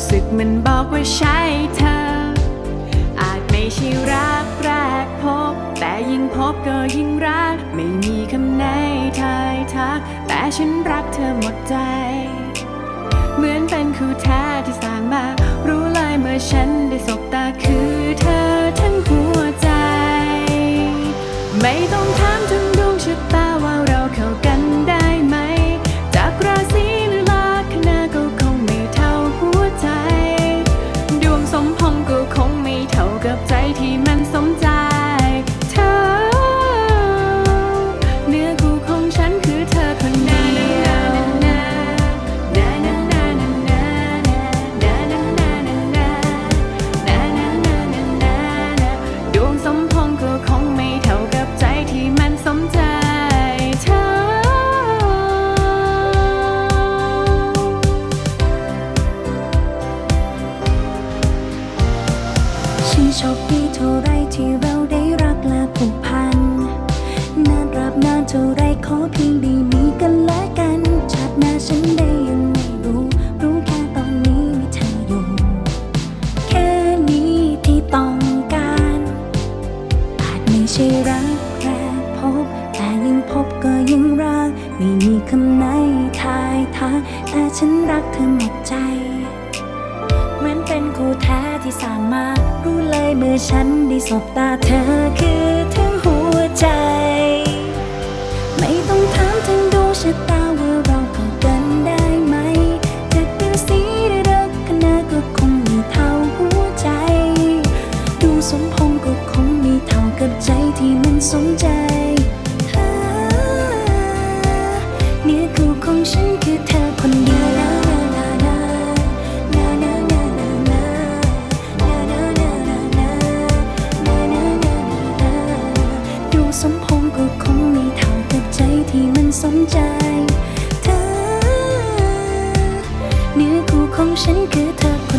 รู้สึกมันบอกว่าใช่เธอ อาจไม่ใช่รักแรกพบ แต่ยิ่งพบก็ยิ่งรัก ไม่มีคำไหนทายทัก แต่ฉันรักเธอหมดใจ เหมือนเป็นคู่แท้ที่สร้างมา รู้เลยเมื่อฉันได้สบตาคือ โชคดีเท่าไรที่เราได้รักและผูกพันนานรับนานเท่าไรขอเพียงได้มีกันและกันชาติหน้าฉันได้ยังไม่รู้ รู้แค่ตอนนี้มีเธออยู่ แค่นี้ที่ต้องการอาจไม่ใช่รักแรกพบ แต่ยิ่งพบก็ยิ่งรัก ไม่มีคำไหนทายทักแต่ฉันรักเธอหมดใจ เป็นคู่แท้ที่สร้างมา รู้เลยเมื่อฉันได้สบตาเธอคือทั้งหัวใจ ไม่ต้องถามถึงดวงชะตาว่าเราเข้ากันได้ไหมจาเดือนสีหรือรักคณะก็คงมีเท่าหัวใจดวงสมพงษ์ก็คงมีเท่ากับใจที่มันสมใจเธอเนื้อคู่ของฉันคือ สมพงษ์ก็คงมีเท่ากับใจที่มันสมใจ เธอเนื้อคู่ของฉันคือเธอ